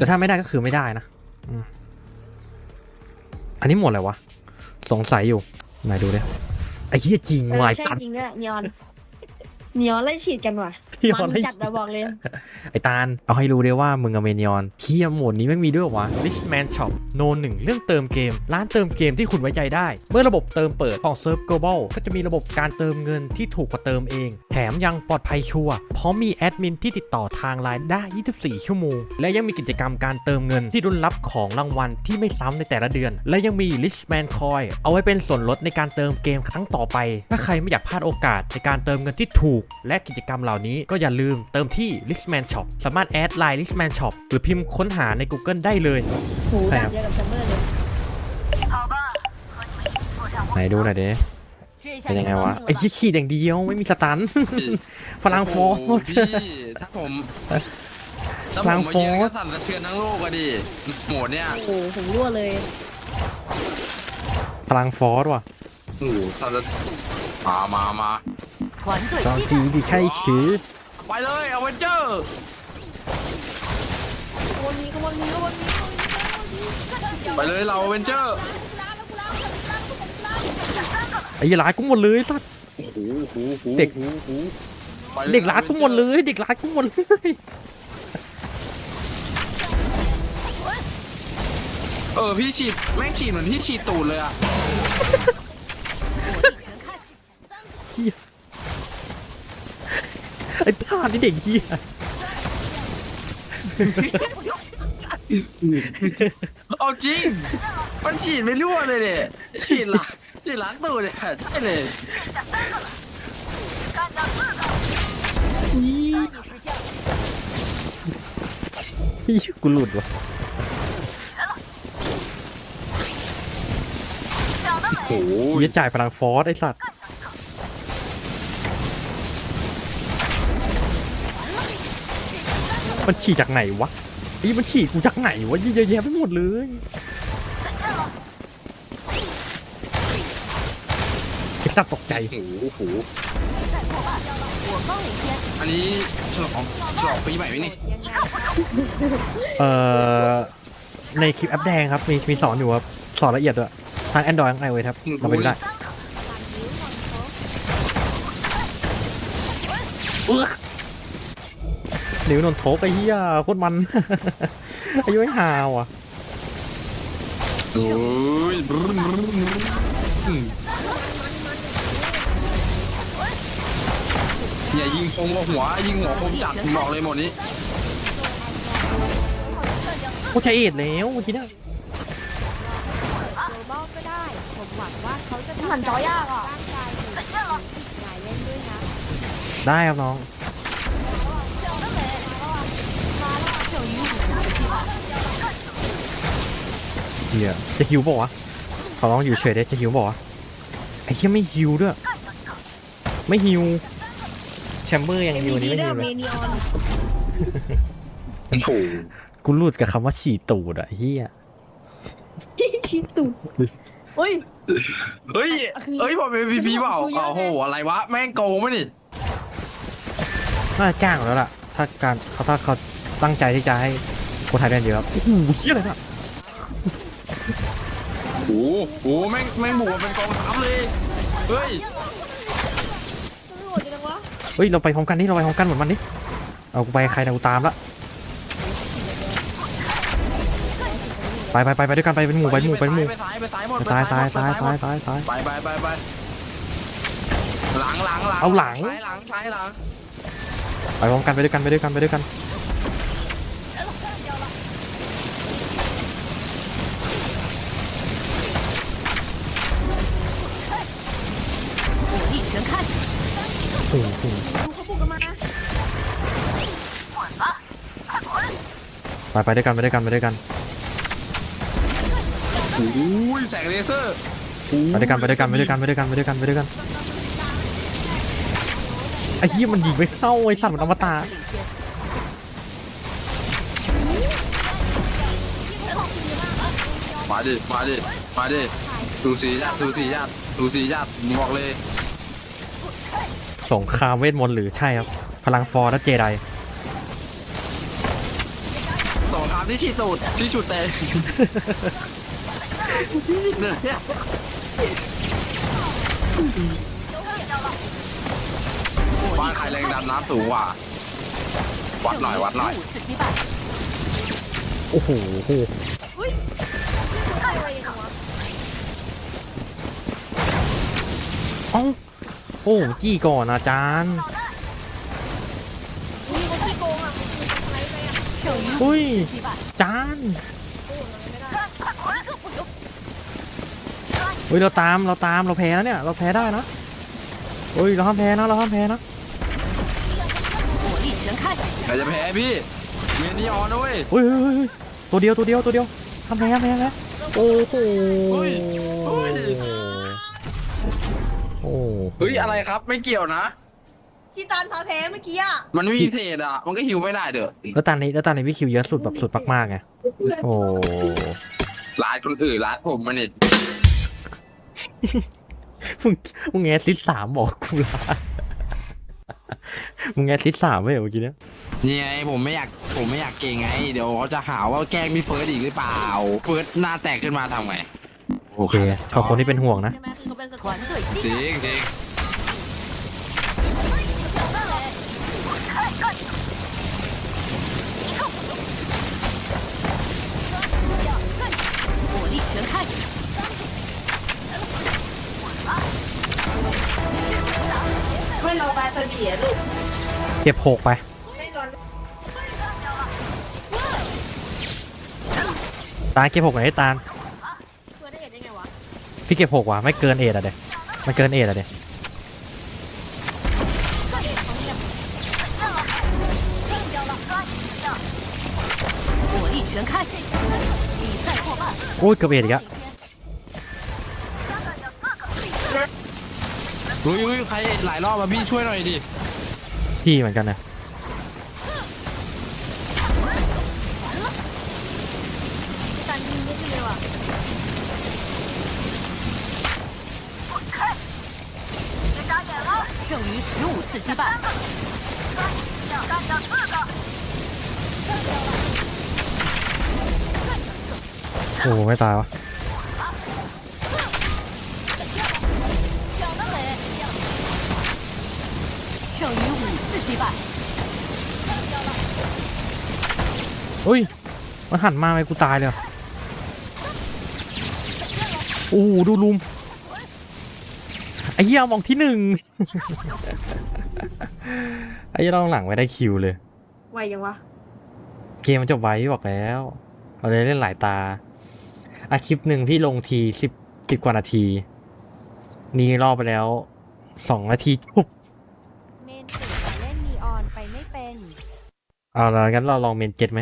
แต่ถ้าไม่ได้ก็คือไม่ได้นะอืมอันนี้หมดเลยวะ สงสัยอยู่ไหนดูดิไอ้เหี้ยจริงเออวายใช่สัตว์จริงด้วยนีออนนีออนไล่ฉีดกันว่ะพี่มัอนให้จัดนะบอกเลย ไอ้ตาลเอาให้รู้เลยว่ามึงกับเมนิออนเคียโหมดนี้ไม่มีด้วยเหรอวะ Richman Shop โนหนึ่งเรื่องเติมเกม ร้านเติมเกมที่คุณไว้ใจได้ เมื่อระบบเติมเปิดของเซิร์ฟ Global ก็จะมีระบบการเติมเงินที่ถูกกว่าเติมเองแถมยังปลอดภัยชัวร์เพราะมีแอดมินที่ติดต่อทางไลน์ได้ 24 ชั่วโมง และยังมีกิจกรรมการเติมเงินที่รุนรับของรางวัลที่ไม่ซ้ำในแต่ละเดือน และยังมี Richman c o i เอาไว้เป็นส่วนลดในการเติมเกมครั้งต่อไป ถ้าใครไม่อยากพลาดโอกาสในการเติมเงินที่ถูก และกิจกรรมเหล่านี้ก็อย่าลืมเติมที่ Richman Shop สามารถแอดไลน์ Richman Shop หรือพิมพ์ค้นหาใน Google ได้เลยหูมเลยไหนดูหน่อยดิ เป็นยังไงวะไอ้ขี้แดงเดียวไม่มีสตันพลังโฟร์โอ้โท่ถ้าผมถ้าผมมายืนก็สั่นสะเทือนทั้งโลกอะดิโหมดเนี่ยโอ้โหผมรั่วเลยพลังฟอร์สว่ะโอ้โหสั่นสมามามาตอนทีดีไข้ขือไปเลยเอาเวนเจอร์ไปเลยเราเวนเจอร์ ไอ้ร้ายกูหมดเลยสัตว์โอ้โหโอ้โหเด็กโอ้โหไปลยเด็กร้ายกูหมดเลย เด็กร้ายกูหมดเลยเออพี่ฉีดแม่งฉีดเหมือนพี่ฉีดตูดเลยอะไอ้ท่านี่เด็กเฮียเอาจริง มันฉีดไม่รั่วเลยเนี่ยฉีดหลัง ฉีดหลังตูดเนี่ยใช่เลยเฮียกูหลุดวะโอ้โหเฮียจ่ายพลังฟอสไอ้สัตว์มันฉีดจากไหนวะอ้มันฉีดกูจากไหนวะเยอะแยะไปหมดเลยไอ้ สัตตกใจโอ้โหอันนี้ฉลองฉลองปีใหม่ไหมนี่เอ่อในคลิปแอปแดงครับ มีมีสอนอยู่ครับ สอนละเอียดด้วยทางแอนดรอยทั้ง iOS ครับทำไปดูได้นิ้วนนโถไปเฮียโคตรมัน อายุไม่หาวอะ อืมอย่ายิงคมกับหัว ยิงหัวคมจัดผมบอกเลยหมดนี้โคตรใช้เอ็ดแล้วเมื่อกี้เนี่ยโกลบอลก็ได้ ผมหวังว่าเขาจะทำมันจอยากอะ ร่างกายอยู่อีกนายเล่นด้วยนะได้ครับน้อง เฮียจะฮิวบอกวะขอลองอยู่เฉยได้จะฮิวบอกวะไอ้เหี้ยไม่ฮิวด้วย ไม่ฮิว แชมเบอร์ยังฮิวอันนี้ดีไม่ด้วฮิยวเมเลยนีออนโอ้โหกูหลุดกับคำว่าฉี่ตูดอะเฮียชีตุโอ้ย เฮ้ยเฮ้ยบอกเป็นพีพีเปล่าโอ้โหอะไรวะ แม่งโกงไหมนี่น่าจะจ้างแล้วล่ะ ถ้าการเขาถ้าเขาตั้งใจที่จะให้คนไทยเล่นเยอะครับโอ้โหเฮียอะไรน่ะโอ้โหแม่งแม่งบุกมาเป็นกองทัพเลย เฮ้ย ตำรวจจังวะ เฮ้ยเราไปพร้อมกันนี่เราไปพร้อมกันเหมือนมันดิเอากูไปใครนะกูตามละไปไปไปไปด้วยกันไปเป็นหมู่ไปเป็นหมู่ไปเป็นหมู่ไปซ้ายไปซ้ายหมดตายตายไปตายซ้ตายหมดตายตายไปไปไปไปหลังหลังหลังเอาหลังซ้ายหลังซ้ายหลังไปพร้อมกันไปด้วยกันไปด้วยกันไปด้วยกัน โอ้โหดูเขาพูดกันมาไปไปด้วยกันไปด้วยกันไปด้วยกันโอ้ยแสงเลเซอร์ไปด้วยกันไปด้วยกันไปด้วยกันไปด้วยกันไปด้วยกันไปด้วยกันไอ้เหี้ยมันยิงไม่เข้าไอ้สัตว์มันอมตะมาดิมาดิมาดิสูสีญาติสูสีญาติสูสีญาติบอกเลย สงครามเวทมนต์หรือใช่ครับ พลังฟอร์และเจไดสองคามที่ชีสูตรที่ชุดแต่เนี่ยบ้านใครแรงดันน้ำสูงกว่า วัดหน่อยวัดหน่อยโอ้โหเอ้า โอ้จี้ก่อนอาจารย์ อุ้ยคนที่โกงอ่ะมันคืออะไรไปอ่ะ 剩余 อุ้ย 击败， จาน โอ้ยมันไม่ได้ เฮ้ยเราตามเราตามเราแพ้แล้วเนี่ย เราแพ้ได้นะเฮ้ยเราห้ามแพ้นะเราห้ามแพ้นะ 火力全开， แต่จะแพ้พี่ เมียนีออนนะเว้ย เฮ้ยเฮ้ยเฮ้ยเฮ้ยตัวเดียวตัวเดียวตัวเดียวห้ามแพ้ห้ามแพ้ห้ามแพ้โอ้โห เฮ้ยเฮ้ย โอ้โห เฮ้ยอะไรครับ ไม่เกี่ยวนะ ที่ตานพาแพ้เมื่อกี้อะมันไม่มีเทรดอะ มันก็ฮิวไม่ได้เด้อแล้วตอนนี้แล้วตอนนี้พี่คิวเยอะสุดแบบสุดมากๆไงโอ้ร้านคนอื่นร้านผมมันนี่มึงมึงแงซิดสามบอกกูละมึงแงซิดสามไม่เหรอเมื่อกี้เนี้ยนี่ไงผมไม่อยากผมไม่อยากเก่งไง เดี๋ยวเขาจะหาว่าแกล้งพี่เฟิร์สอีกหรือเปล่า เฟิร์สหน้าแตกขึ้นมาทำไง โอเคขอบคนที่เป็นห่วงนะ ใช่ไหมคือเขาเป็นส 团队 จริงจริง 火力全开， ไม่เราไปเสบียลูก เก็บหกไป ไม่ก่อน ตาลเก็บหกหน่อยให้ตาล พี่เก็บหกว่ะไม่เกินเอ็ดอะเด็มันเกินเอ็ดอะเด็โอ้ยเกือบเอ็ดอีกอะรู้อยู่ใครหลายรอบมาพี่ช่วยหน่อยดิพี่เหมือนกันนะ 击败， โอ้ไม่ตายวะ 剩余五次击败， เฮ้ยมันหันมาไหมกูตายเลยเหรอโอ้โหดูลุมไอ้เหี้ยมองที่หนึ่ง ไอ้เหี้ยเราหลังไว้ได้คิวเลย ไวยังวะ เกมมันจบไวพี่บอกแล้วเราเลยเล่นหลายตาอาคลิปหนึ่งพี่ลงทีสิบสิบกว่านาที นี่รอบไปแล้วสองนาทีปุ๊บเมนเจ็ดแต่เล่นนีออนไปไม่เป็น เอาละงั้นเราลองเมนเจ็ดไหม